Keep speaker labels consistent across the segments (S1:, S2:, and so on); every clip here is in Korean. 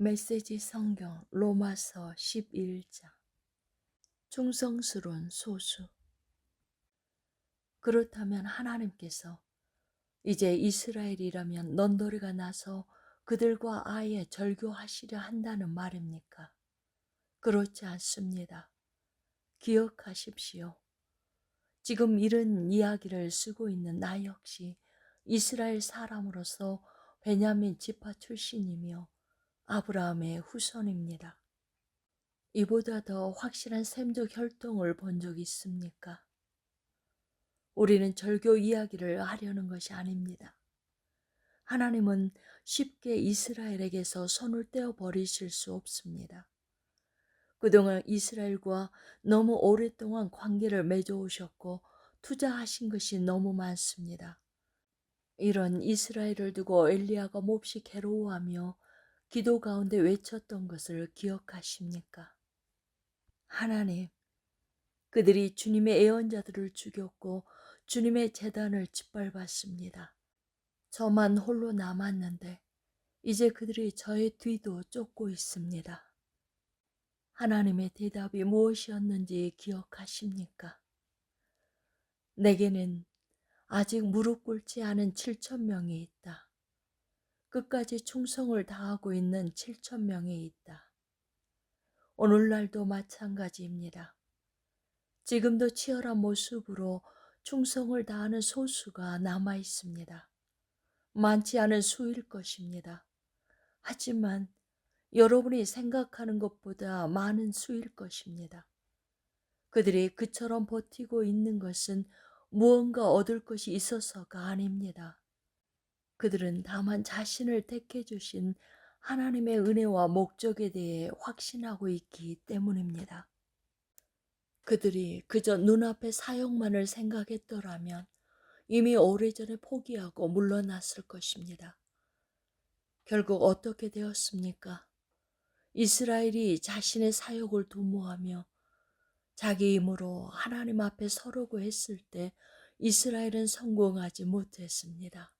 S1: 메시지 성경 로마서 11장 충성스러운 소수 그렇다면 하나님께서 이제 이스라엘이라면 넌더리가 나서 그들과 아예 절교하시려 한다는 말입니까? 그렇지 않습니다. 기억하십시오. 지금 이런 이야기를 쓰고 있는 나 역시 이스라엘 사람으로서 베냐민 지파 출신이며 아브라함의 후손입니다. 이보다 더 확실한 샘적 혈통을 본적 있습니까? 우리는 절교 이야기를 하려는 것이 아닙니다. 하나님은 쉽게 이스라엘에게서 손을 떼어 버리실 수 없습니다. 그동안 이스라엘과 너무 오랫동안 관계를 맺어오셨고 투자하신 것이 너무 많습니다. 이런 이스라엘을 두고 엘리야가 몹시 괴로워하며 기도 가운데 외쳤던 것을 기억하십니까? 하나님, 그들이 주님의 애언자들을 죽였고 주님의 재단을 짓밟았습니다. 저만 홀로 남았는데 이제 그들이 저의 뒤도 쫓고 있습니다. 하나님의 대답이 무엇이었는지 기억하십니까? 내게는 아직 무릎 꿇지 않은 7천 명이 있다. 끝까지 충성을 다하고 있는 7천 명이 있다. 오늘날도 마찬가지입니다. 지금도 치열한 모습으로 충성을 다하는 소수가 남아 있습니다. 많지 않은 수일 것입니다. 하지만 여러분이 생각하는 것보다 많은 수일 것입니다. 그들이 그처럼 버티고 있는 것은 무언가 얻을 것이 있어서가 아닙니다. 그들은 다만 자신을 택해 주신 하나님의 은혜와 목적에 대해 확신하고 있기 때문입니다. 그들이 그저 눈앞의 사역만을 생각했더라면 이미 오래전에 포기하고 물러났을 것입니다. 결국 어떻게 되었습니까? 이스라엘이 자신의 사역을 도모하며 자기 힘으로 하나님 앞에 서려고 했을 때 이스라엘은 성공하지 못했습니다.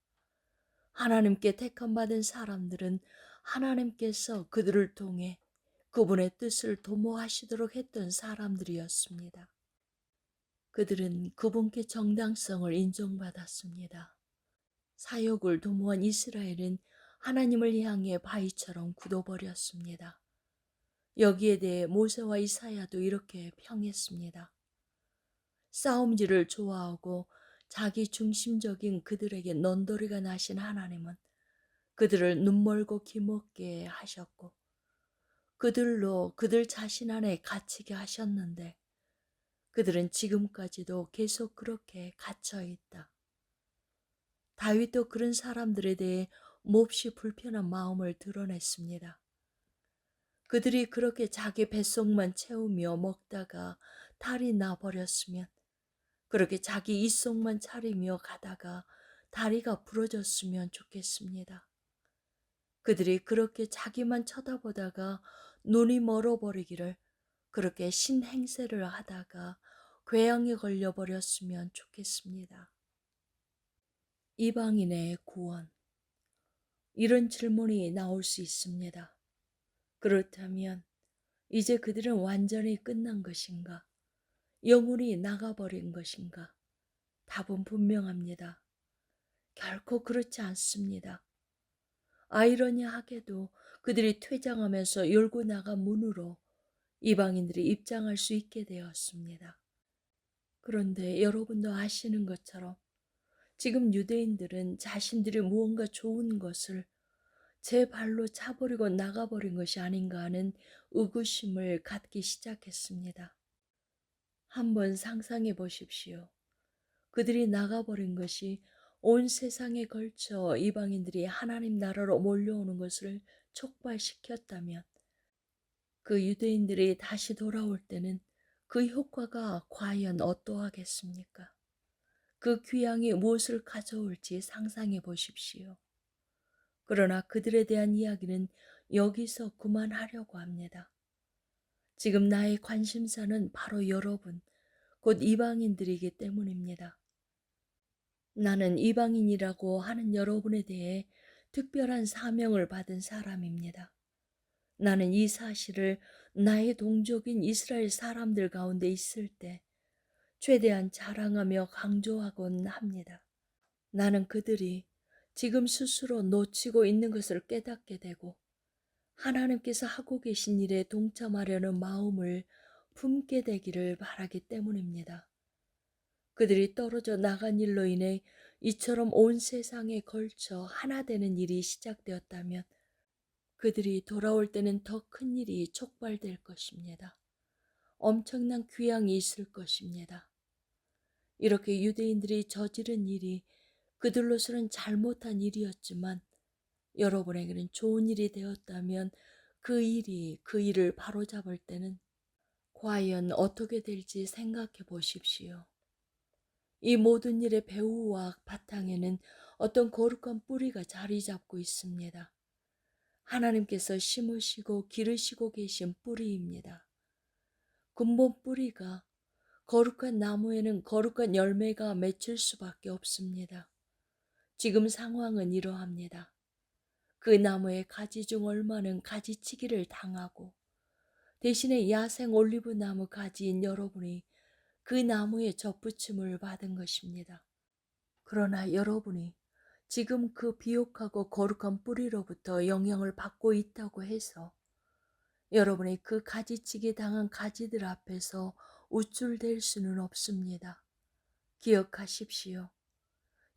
S1: 하나님께 택함받은 사람들은 하나님께서 그들을 통해 그분의 뜻을 도모하시도록 했던 사람들이었습니다. 그들은 그분께 정당성을 인정받았습니다. 사역을 도모한 이스라엘은 하나님을 향해 바위처럼 굳어버렸습니다. 여기에 대해 모세와 이사야도 이렇게 평했습니다. 싸움질을 좋아하고 자기 중심적인 그들에게 넌더리가 나신 하나님은 그들을 눈멀고 기먹게 하셨고 그들로 그들 자신 안에 갇히게 하셨는데 그들은 지금까지도 계속 그렇게 갇혀 있다. 다윗도 그런 사람들에 대해 몹시 불편한 마음을 드러냈습니다. 그들이 그렇게 자기 뱃속만 채우며 먹다가 탈이 나버렸으면 그렇게 자기 입속만 차리며 가다가 다리가 부러졌으면 좋겠습니다. 그들이 그렇게 자기만 쳐다보다가 눈이 멀어버리기를 그렇게 신행세를 하다가 궤양에 걸려버렸으면 좋겠습니다. 이방인의 구원. 이런 질문이 나올 수 있습니다. 그렇다면 이제 그들은 완전히 끝난 것인가? 영혼이 나가버린 것인가? 답은 분명합니다. 결코 그렇지 않습니다. 아이러니하게도 그들이 퇴장하면서 열고 나간 문으로 이방인들이 입장할 수 있게 되었습니다. 그런데 여러분도 아시는 것처럼 지금 유대인들은 자신들이 무언가 좋은 것을 제 발로 차버리고 나가버린 것이 아닌가 하는 의구심을 갖기 시작했습니다. 한번 상상해 보십시오. 그들이 나가버린 것이 온 세상에 걸쳐 이방인들이 하나님 나라로 몰려오는 것을 촉발시켰다면 그 유대인들이 다시 돌아올 때는 그 효과가 과연 어떠하겠습니까? 그 귀향이 무엇을 가져올지 상상해 보십시오. 그러나 그들에 대한 이야기는 여기서 그만하려고 합니다. 지금 나의 관심사는 바로 여러분, 곧 이방인들이기 때문입니다. 나는 이방인이라고 하는 여러분에 대해 특별한 사명을 받은 사람입니다. 나는 이 사실을 나의 동족인 이스라엘 사람들 가운데 있을 때 최대한 자랑하며 강조하곤 합니다. 나는 그들이 지금 스스로 놓치고 있는 것을 깨닫게 되고 하나님께서 하고 계신 일에 동참하려는 마음을 품게 되기를 바라기 때문입니다. 그들이 떨어져 나간 일로 인해 이처럼 온 세상에 걸쳐 하나 되는 일이 시작되었다면 그들이 돌아올 때는 더 큰 일이 촉발될 것입니다. 엄청난 귀향이 있을 것입니다. 이렇게 유대인들이 저지른 일이 그들로서는 잘못한 일이었지만 여러분에게는 좋은 일이 되었다면 그 일이 그 일을 바로잡을 때는 과연 어떻게 될지 생각해 보십시오. 이 모든 일의 배후와 바탕에는 어떤 거룩한 뿌리가 자리 잡고 있습니다. 하나님께서 심으시고 기르시고 계신 뿌리입니다. 근본 뿌리가 거룩한 나무에는 거룩한 열매가 맺힐 수밖에 없습니다. 지금 상황은 이러합니다. 그 나무의 가지 중 얼마는 가지치기를 당하고 대신에 야생 올리브 나무 가지인 여러분이 그 나무에 접붙임을 받은 것입니다. 그러나 여러분이 지금 그 비옥하고 거룩한 뿌리로부터 영향을 받고 있다고 해서 여러분이 그 가지치기 당한 가지들 앞에서 우쭐댈 수는 없습니다. 기억하십시오.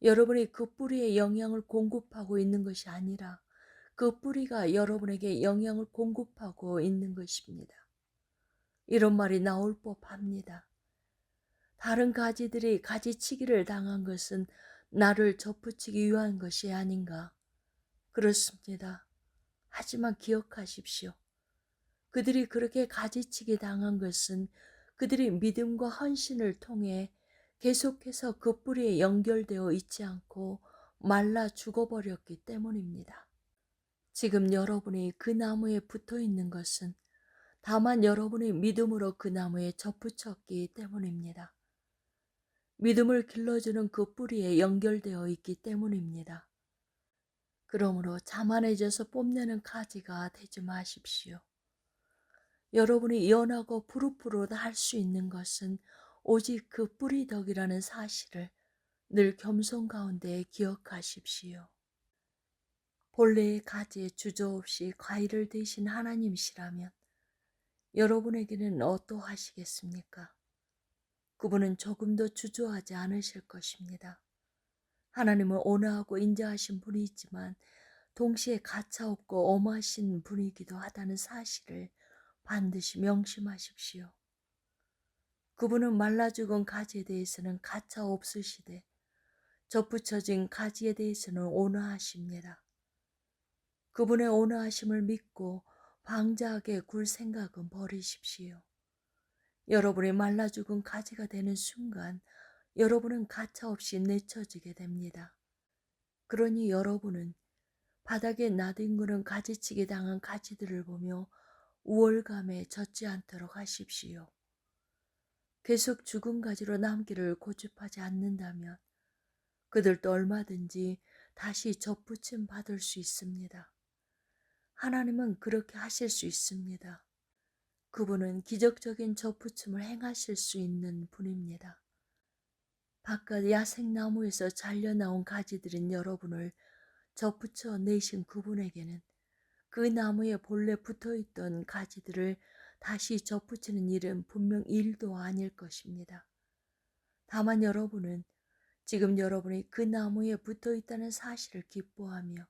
S1: 여러분이 그 뿌리에 영향을 공급하고 있는 것이 아니라 그 뿌리가 여러분에게 영향을 공급하고 있는 것입니다. 이런 말이 나올 법합니다. 다른 가지들이 가지치기를 당한 것은 나를 접붙이기 위한 것이 아닌가. 그렇습니다. 하지만 기억하십시오. 그들이 그렇게 가지치기 당한 것은 그들이 믿음과 헌신을 통해 계속해서 그 뿌리에 연결되어 있지 않고 말라 죽어버렸기 때문입니다. 지금 여러분이 그 나무에 붙어 있는 것은 다만 여러분이 믿음으로 그 나무에 접붙였기 때문입니다. 믿음을 길러주는 그 뿌리에 연결되어 있기 때문입니다. 그러므로 자만해져서 뽐내는 가지가 되지 마십시오. 여러분이 연하고 푸릇푸릇 할수 있는 것은 오직 그 뿌리덕이라는 사실을 늘 겸손 가운데 기억하십시오. 본래의 가지에 주저없이 과일을 대신 하나님이시라면 여러분에게는 어떠하시겠습니까? 그분은 조금도 주저하지 않으실 것입니다. 하나님은 온화하고 인자하신 분이지만 동시에 가차없고 엄하신 분이기도 하다는 사실을 반드시 명심하십시오. 그분은 말라 죽은 가지에 대해서는 가차 없으시되 접붙여진 가지에 대해서는 온화하십니다. 그분의 온화하심을 믿고 방자하게 굴 생각은 버리십시오. 여러분이 말라 죽은 가지가 되는 순간 여러분은 가차없이 내쳐지게 됩니다. 그러니 여러분은 바닥에 나뒹구는 가지치기 당한 가지들을 보며 우월감에 젖지 않도록 하십시오. 계속 죽은 가지로 남기를 고집하지 않는다면 그들도 얼마든지 다시 접붙임 받을 수 있습니다. 하나님은 그렇게 하실 수 있습니다. 그분은 기적적인 접붙임을 행하실 수 있는 분입니다. 바깥 야생나무에서 잘려나온 가지들인 여러분을 접붙여 내신 그분에게는 그 나무에 본래 붙어 있던 가지들을 다시 접붙이는 일은 분명 일도 아닐 것입니다. 다만 여러분은 지금 여러분이 그 나무에 붙어 있다는 사실을 기뻐하며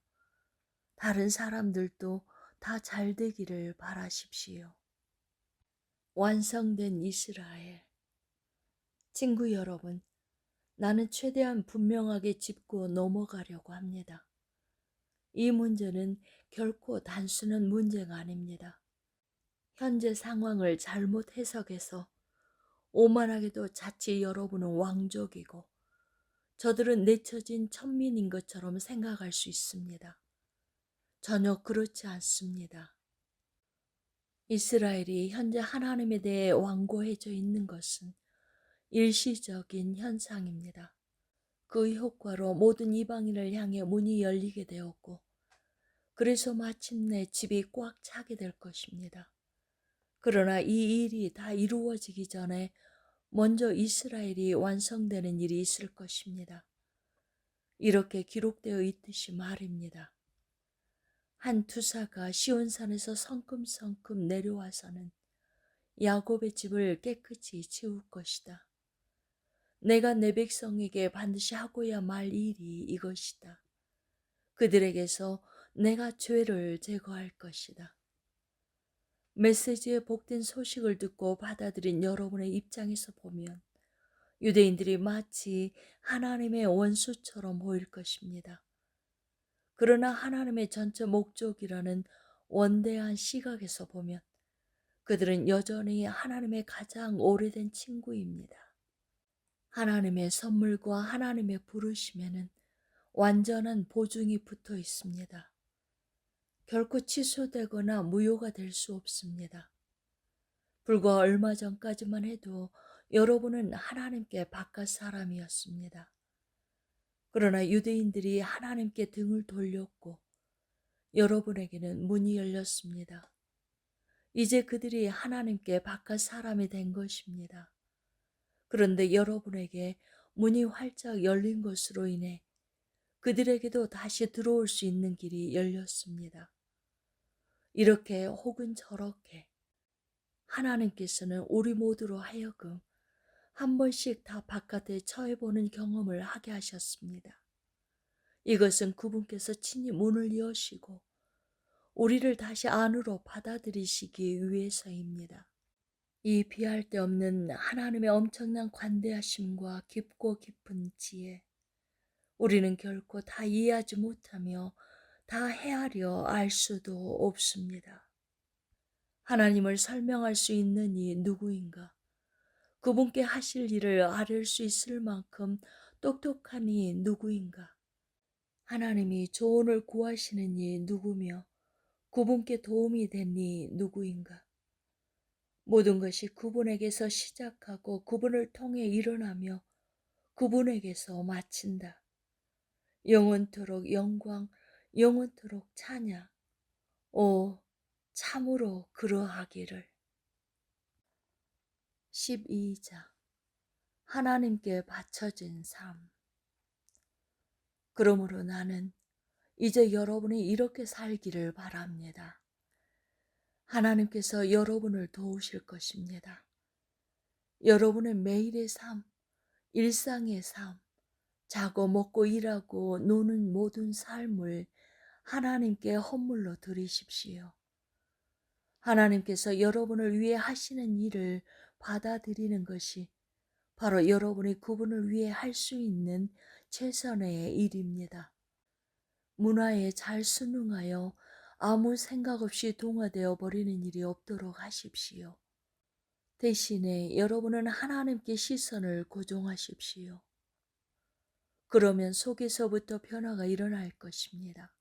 S1: 다른 사람들도 다 잘 되기를 바라십시오. 완성된 이스라엘. 친구 여러분, 나는 최대한 분명하게 짚고 넘어가려고 합니다. 이 문제는 결코 단순한 문제가 아닙니다. 현재 상황을 잘못 해석해서 오만하게도 자칫 여러분은 왕족이고 저들은 내쳐진 천민인 것처럼 생각할 수 있습니다. 전혀 그렇지 않습니다. 이스라엘이 현재 하나님에 대해 완고해져 있는 것은 일시적인 현상입니다. 그 효과로 모든 이방인을 향해 문이 열리게 되었고 그래서 마침내 집이 꽉 차게 될 것입니다. 그러나 이 일이 다 이루어지기 전에 먼저 이스라엘이 완성되는 일이 있을 것입니다. 이렇게 기록되어 있듯이 말입니다. 한 투사가 시온산에서 성큼성큼 내려와서는 야곱의 집을 깨끗이 치울 것이다. 내가 내 백성에게 반드시 하고야 말 일이 이것이다. 그들에게서 내가 죄를 제거할 것이다. 메시지의 복된 소식을 듣고 받아들인 여러분의 입장에서 보면 유대인들이 마치 하나님의 원수처럼 보일 것입니다. 그러나 하나님의 전체 목적이라는 원대한 시각에서 보면 그들은 여전히 하나님의 가장 오래된 친구입니다. 하나님의 선물과 하나님의 부르심에는 완전한 보증이 붙어 있습니다. 결코 취소되거나 무효가 될 수 없습니다. 불과 얼마 전까지만 해도 여러분은 하나님께 바깥 사람이었습니다. 그러나 유대인들이 하나님께 등을 돌렸고 여러분에게는 문이 열렸습니다. 이제 그들이 하나님께 바깥 사람이 된 것입니다. 그런데 여러분에게 문이 활짝 열린 것으로 인해 그들에게도 다시 들어올 수 있는 길이 열렸습니다. 이렇게 혹은 저렇게 하나님께서는 우리 모두로 하여금 한 번씩 다 바깥에 처해보는 경험을 하게 하셨습니다. 이것은 그분께서 친히 문을 여시고 우리를 다시 안으로 받아들이시기 위해서입니다. 이 비할 데 없는 하나님의 엄청난 관대하심과 깊고 깊은 지혜, 우리는 결코 다 이해하지 못하며 다 헤아려 알 수도 없습니다. 하나님을 설명할 수 있는 이 누구인가? 그분께 하실 일을 아릴 수 있을 만큼 똑똑한 이 누구인가? 하나님이 조언을 구하시는 이 누구며 그분께 도움이 된이 누구인가? 모든 것이 그분에게서 시작하고 그분을 통해 일어나며 그분에게서 마친다. 영원토록 영광, 영원토록 찬양. 오, 참으로 그러하기를. 12장 하나님께 바쳐진 삶 그러므로 나는 이제 여러분이 이렇게 살기를 바랍니다. 하나님께서 여러분을 도우실 것입니다. 여러분의 매일의 삶, 일상의 삶, 자고 먹고 일하고 노는 모든 삶을 하나님께 헌물로 드리십시오. 하나님께서 여러분을 위해 하시는 일을 받아들이는 것이 바로 여러분이 그분을 위해 할 수 있는 최선의 일입니다. 문화에 잘 순응하여 아무 생각 없이 동화되어 버리는 일이 없도록 하십시오. 대신에 여러분은 하나님께 시선을 고정하십시오. 그러면 속에서부터 변화가 일어날 것입니다.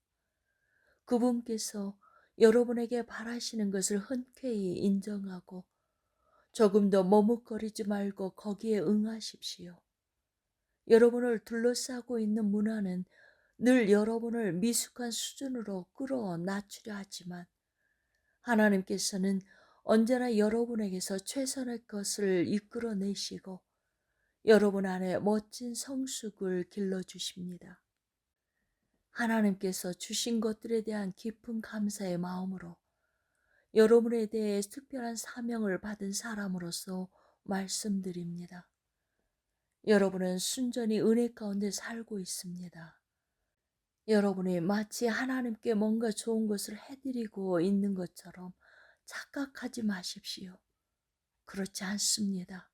S1: 그분께서 여러분에게 바라시는 것을 흔쾌히 인정하고 조금 더 머뭇거리지 말고 거기에 응하십시오. 여러분을 둘러싸고 있는 문화는 늘 여러분을 미숙한 수준으로 끌어 낮추려 하지만 하나님께서는 언제나 여러분에게서 최선의 것을 이끌어내시고 여러분 안에 멋진 성숙을 길러주십니다. 하나님께서 주신 것들에 대한 깊은 감사의 마음으로 여러분에 대해 특별한 사명을 받은 사람으로서 말씀드립니다. 여러분은 순전히 은혜 가운데 살고 있습니다. 여러분이 마치 하나님께 뭔가 좋은 것을 해드리고 있는 것처럼 착각하지 마십시오. 그렇지 않습니다.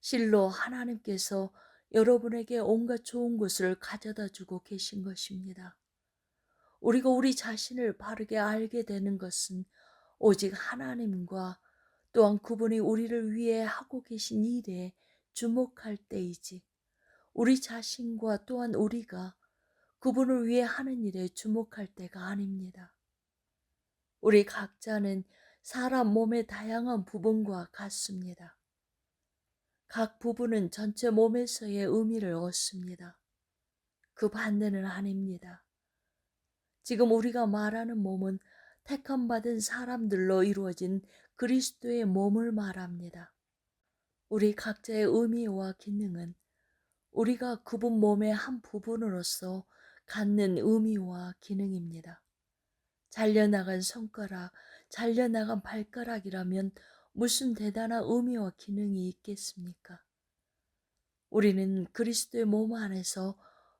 S1: 실로 하나님께서 여러분에게 온갖 좋은 것을 가져다 주고 계신 것입니다. 우리가 우리 자신을 바르게 알게 되는 것은 오직 하나님과 또한 그분이 우리를 위해 하고 계신 일에 주목할 때이지 우리 자신과 또한 우리가 그분을 위해 하는 일에 주목할 때가 아닙니다. 우리 각자는 사람 몸의 다양한 부분과 같습니다. 각 부분은 전체 몸에서의 의미를 얻습니다. 그 반대는 아닙니다. 지금 우리가 말하는 몸은 택함 받은 사람들로 이루어진 그리스도의 몸을 말합니다. 우리 각자의 의미와 기능은 우리가 그분 몸의 한 부분으로서 갖는 의미와 기능입니다. 잘려나간 손가락, 잘려나간 발가락이라면 무슨 대단한 의미와 기능이 있겠습니까? 우리는 그리스도의 몸 안에서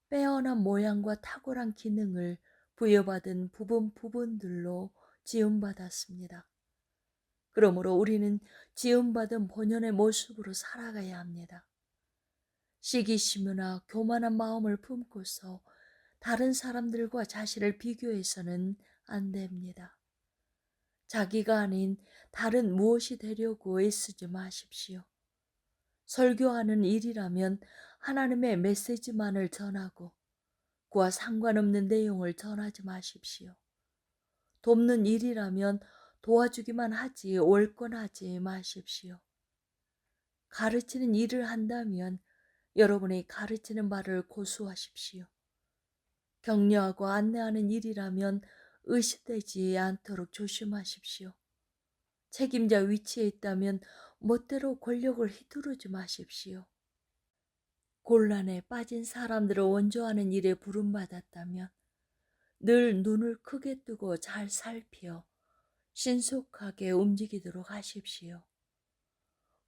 S1: 빼어난 모양과 탁월한 기능을 부여받은 부분 부분들로 지음받았습니다. 그러므로 우리는 지음받은 본연의 모습으로 살아가야 합니다. 시기심이나 교만한 마음을 품고서 다른 사람들과 자신을 비교해서는 안 됩니다. 자기가 아닌 다른 무엇이 되려고 애쓰지 마십시오. 설교하는 일이라면 하나님의 메시지만을 전하고 그와 상관없는 내용을 전하지 마십시오. 돕는 일이라면 도와주기만 하지 월권하지 마십시오. 가르치는 일을 한다면 여러분이 가르치는 바를 고수하십시오. 격려하고 안내하는 일이라면 의식되지 않도록 조심하십시오. 책임자 위치에 있다면 멋대로 권력을 휘두르지 마십시오. 곤란에 빠진 사람들을 원조하는 일에 부름받았다면 늘 눈을 크게 뜨고 잘 살피어 신속하게 움직이도록 하십시오.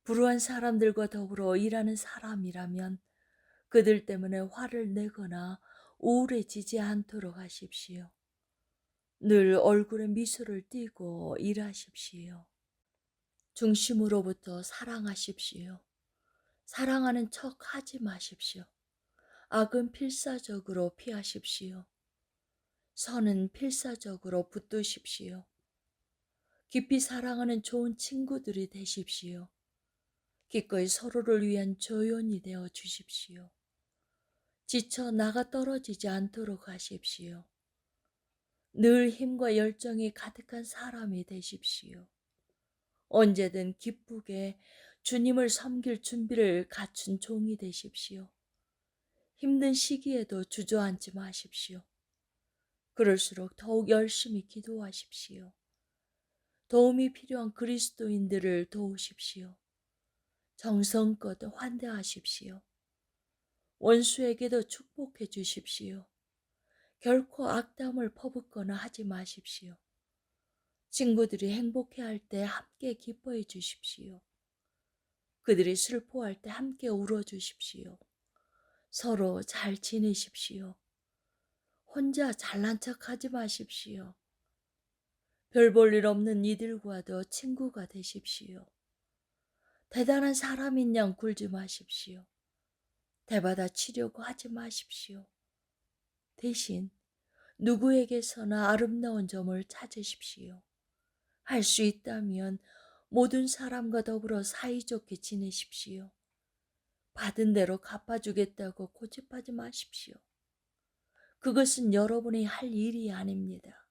S1: 불우한 사람들과 더불어 일하는 사람이라면 그들 때문에 화를 내거나 우울해지지 않도록 하십시오. 늘 얼굴에 미소를 띠고 일하십시오. 중심으로부터 사랑하십시오. 사랑하는 척 하지 마십시오. 악은 필사적으로 피하십시오. 선은 필사적으로 붙드십시오. 깊이 사랑하는 좋은 친구들이 되십시오. 기꺼이 서로를 위한 조연이 되어 주십시오. 지쳐 나가 떨어지지 않도록 하십시오. 늘 힘과 열정이 가득한 사람이 되십시오. 언제든 기쁘게 주님을 섬길 준비를 갖춘 종이 되십시오. 힘든 시기에도 주저앉지 마십시오. 그럴수록 더욱 열심히 기도하십시오. 도움이 필요한 그리스도인들을 도우십시오. 정성껏 환대하십시오. 원수에게도 축복해 주십시오. 결코 악담을 퍼붓거나 하지 마십시오. 친구들이 행복해할 때 함께 기뻐해 주십시오. 그들이 슬퍼할 때 함께 울어 주십시오. 서로 잘 지내십시오. 혼자 잘난 척 하지 마십시오. 별 볼 일 없는 이들과도 친구가 되십시오. 대단한 사람인 양 굴지 마십시오. 대받아 치려고 하지 마십시오. 대신 누구에게서나 아름다운 점을 찾으십시오. 할 수 있다면 모든 사람과 더불어 사이좋게 지내십시오. 받은 대로 갚아주겠다고 고집하지 마십시오. 그것은 여러분이 할 일이 아닙니다.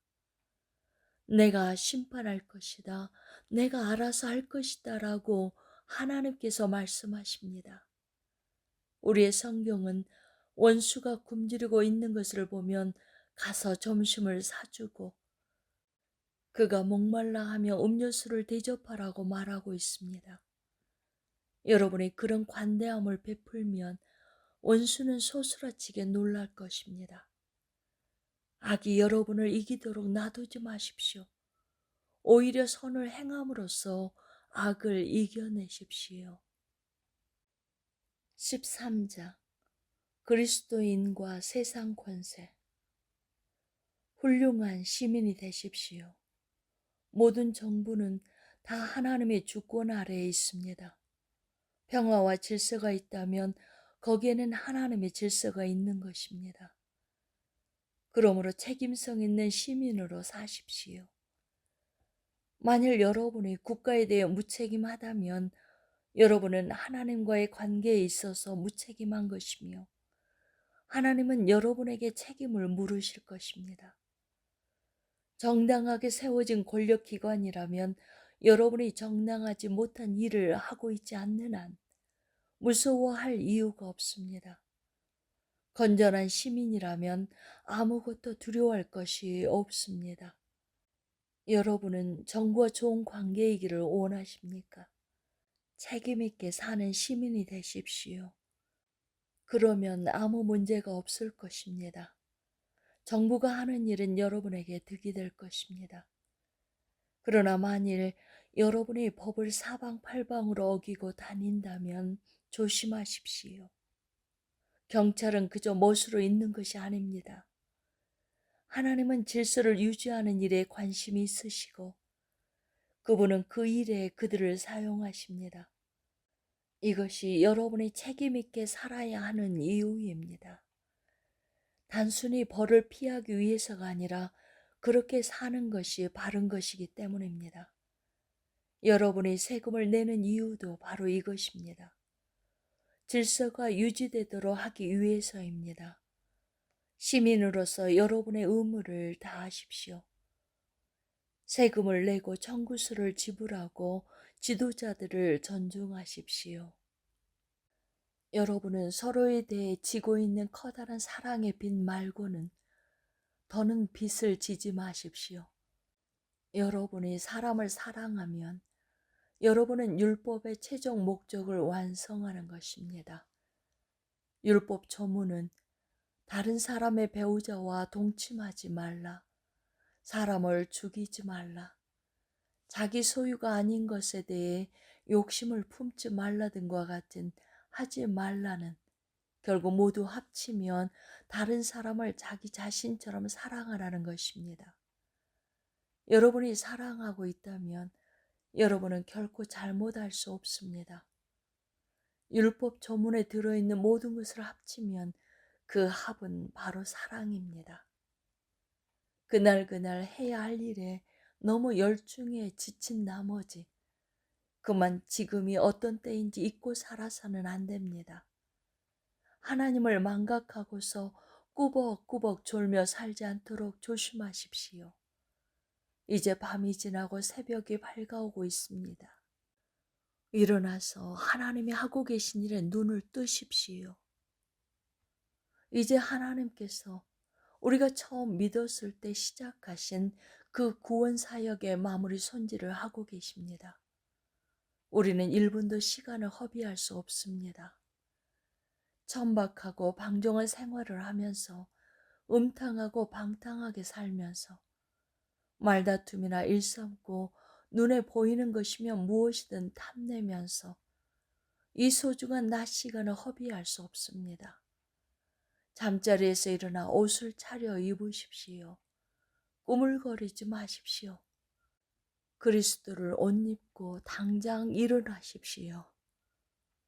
S1: 내가 심판할 것이다. 내가 알아서 할 것이다. 라고 하나님께서 말씀하십니다. 우리의 성경은 원수가 굶주리고 있는 것을 보면 가서 점심을 사주고 그가 목말라 하며 음료수를 대접하라고 말하고 있습니다. 여러분이 그런 관대함을 베풀면 원수는 소스라치게 놀랄 것입니다. 악이 여러분을 이기도록 놔두지 마십시오. 오히려 선을 행함으로써 악을 이겨내십시오. 13장 그리스도인과 세상 권세 훌륭한 시민이 되십시오. 모든 정부는 다 하나님의 주권 아래에 있습니다. 평화와 질서가 있다면 거기에는 하나님의 질서가 있는 것입니다. 그러므로 책임성 있는 시민으로 사십시오. 만일 여러분이 국가에 대해 무책임하다면 여러분은 하나님과의 관계에 있어서 무책임한 것이며 하나님은 여러분에게 책임을 물으실 것입니다. 정당하게 세워진 권력기관이라면 여러분이 정당하지 못한 일을 하고 있지 않는 한 무서워할 이유가 없습니다. 건전한 시민이라면 아무것도 두려워할 것이 없습니다. 여러분은 정부와 좋은 관계이기를 원하십니까? 책임있게 사는 시민이 되십시오. 그러면 아무 문제가 없을 것입니다. 정부가 하는 일은 여러분에게 득이 될 것입니다. 그러나 만일 여러분이 법을 사방팔방으로 어기고 다닌다면 조심하십시오. 경찰은 그저 멋으로 있는 것이 아닙니다. 하나님은 질서를 유지하는 일에 관심이 있으시고 그분은 그 일에 그들을 사용하십니다. 이것이 여러분이 책임있게 살아야 하는 이유입니다. 단순히 벌을 피하기 위해서가 아니라 그렇게 사는 것이 바른 것이기 때문입니다. 여러분이 세금을 내는 이유도 바로 이것입니다. 질서가 유지되도록 하기 위해서입니다. 시민으로서 여러분의 의무를 다하십시오. 세금을 내고 청구서를 지불하고 지도자들을 존중하십시오. 여러분은 서로에 대해 지고 있는 커다란 사랑의 빚 말고는 더는 빚을 지지 마십시오. 여러분이 사람을 사랑하면 여러분은 율법의 최종 목적을 완성하는 것입니다. 율법 조문은 다른 사람의 배우자와 동침하지 말라. 사람을 죽이지 말라. 자기 소유가 아닌 것에 대해 욕심을 품지 말라 등과 같은 하지 말라는 결국 모두 합치면 다른 사람을 자기 자신처럼 사랑하라는 것입니다. 여러분이 사랑하고 있다면 여러분은 결코 잘못할 수 없습니다. 율법 조문에 들어있는 모든 것을 합치면 그 합은 바로 사랑입니다. 그날그날 해야 할 일에 너무 열중해 지친 나머지 그만 지금이 어떤 때인지 잊고 살아서는 안 됩니다. 하나님을 망각하고서 꾸벅꾸벅 졸며 살지 않도록 조심하십시오. 이제 밤이 지나고 새벽이 밝아오고 있습니다. 일어나서 하나님이 하고 계신 일에 눈을 뜨십시오. 이제 하나님께서 우리가 처음 믿었을 때 시작하신 그 구원 사역의 마무리 손질을 하고 계십니다. 우리는 1분도 시간을 허비할 수 없습니다. 천박하고 방종한 생활을 하면서 음탕하고 방탕하게 살면서 말다툼이나 일삼고 눈에 보이는 것이면 무엇이든 탐내면서 이 소중한 낮 시간을 허비할 수 없습니다. 잠자리에서 일어나 옷을 차려 입으십시오. 꾸물거리지 마십시오. 그리스도를 옷 입고 당장 일어나십시오.